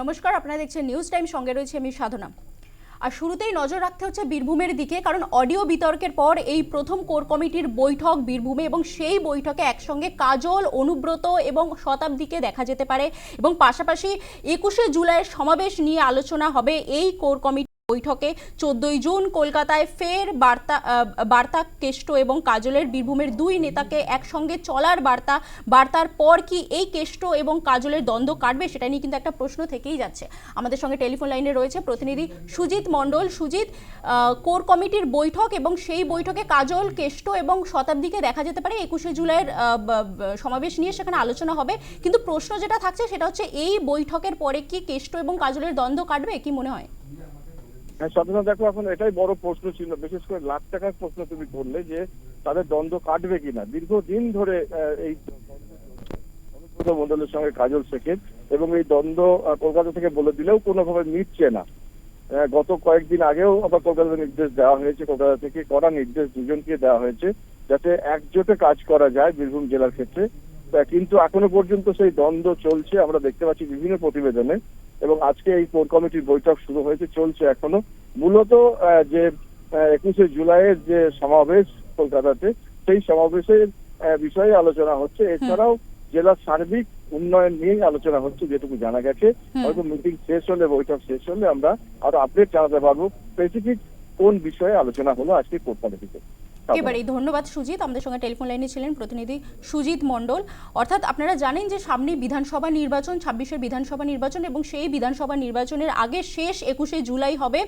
নমস্কার, আপনারা দেখছেন নিউজ টাইম সঙ্গে রয়েছে আমি সাধনা। আর শুরুতেই নজর রাখতে হচ্ছে বীরভূমের দিকে, কারণ অডিও বিতর্কের পর এই প্রথম কোর কমিটির বৈঠক বীরভূমে এবং সেই বৈঠকে একসঙ্গে কাজল, অনুব্রত এবং শতাব্দীকে দেখা যেতে পারে এবং পাশাপাশি একুশে জুলাইয়ের সমাবেশ নিয়ে আলোচনা হবে এই কোর কমিটি বৈঠকে চোদ্দই জুন কলকাতায় ফের বার্তা বার্তা কেষ্ট এবং কাজলের বীরভূমের দুই নেতাকে একসঙ্গে চলার বার্তা, বার্তার পর কি এই কেষ্ট এবং কাজলের দ্বন্দ্ব কাটবে সেটা নিয়ে কিন্তু একটা প্রশ্ন থেকেই যাচ্ছে। আমাদের সঙ্গে টেলিফোন লাইনে রয়েছে প্রতিনিধি সুজিত মণ্ডল। সুজিত কোর কমিটির বৈঠক এবং সেই বৈঠকে কাজল, কেষ্ট এবং শতাব্দীকে দেখা যেতে পারে। একুশে জুলাইয়ের সমাবেশ নিয়ে সেখানে আলোচনা হবে। কিন্তু প্রশ্ন যেটা থাকছে সেটা হচ্ছে এই বৈঠকের পরে কি কেষ্ট এবং কাজলের দ্বন্দ্ব কাটবে? কি মনে হ্যাঁ? সাধনা দেখো, এখন এটাই বড় প্রশ্ন ছিল। বিশেষ করে লাখ টাকার প্রশ্ন তুমি করলে যে তাদের দ্বন্দ্ব কাটবে কিনা। দীর্ঘদিন ধরে এই মন্ডলের সঙ্গে কাজল শেখের এবং এই দ্বন্দ্ব কলকাতা থেকে বলে দিলেও কোনোভাবে মিটছে না। গত কয়েকদিন আগেও আবার কলকাতা নির্দেশ দেওয়া হয়েছে, কলকাতা থেকে করা নির্দেশ দুজনকে দেওয়া হয়েছে যাতে একজোটে কাজ করা যায় বীরভূম জেলার ক্ষেত্রে। কিন্তু এখনও পর্যন্ত সেই দ্বন্দ্ব চলছে। আমরা দেখতে পাচ্ছি বিভিন্ন প্রতিবেদনে এবং আজকে এই কোর কমিটির বৈঠক শুরু হয়েছে চলছে এখনও। মূলত যে একুশে জুলাইয়ের যে সমাবেশ কলকাতাতে সেই সমাবেশের বিষয়ে আলোচনা হচ্ছে। এছাড়াও জেলার সার্বিক উন্নয়ন নিয়েই আলোচনা হচ্ছে যেটুকু জানা গেছে। হয়তো মিটিং শেষ হলে বৈঠক শেষ হলে আমরা আরও আপডেট জানাতে পারব। স্পেসিফিক কোন বিষয়ে আলোচনা হলো আজকে কোর কমিটিতে? এবারেই ধন্যবাদ সুজিত, আমাদের সঙ্গে টেলিফোন লাইনে ছিলেন প্রতিনিধি সুজিত মণ্ডল। অর্থাৎ আপনারা জানেন যে সামনে বিধানসভা নির্বাচন, ছাব্বিশের বিধানসভা নির্বাচন এবং সেই বিধানসভা নির্বাচনের আগে শেষ একুশে জুলাই হবে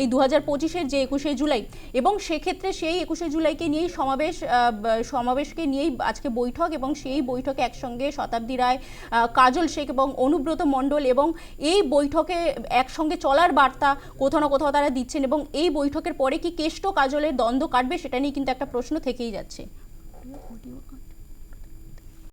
এই দু হাজার পঁচিশের যে একুশে জুলাই এবং সেক্ষেত্রে সেই একুশে জুলাইকে নিয়েই সমাবেশ সমাবেশকে নিয়েই আজকে বৈঠক এবং সেই বৈঠকে একসঙ্গে শতাব্দী রায় কাজল শেখ এবং অনুব্রত মণ্ডল এবং এই বৈঠকে একসঙ্গে চলার বার্তা কোথাও না কোথাও তারা দিচ্ছেন এবং এই বৈঠকের পরে কি কেষ্ট কাজলের দ্বন্দ্ব কাটবে সেটা নিয়ে কিন্তু একটা প্রশ্ন থেকেই যাচ্ছে।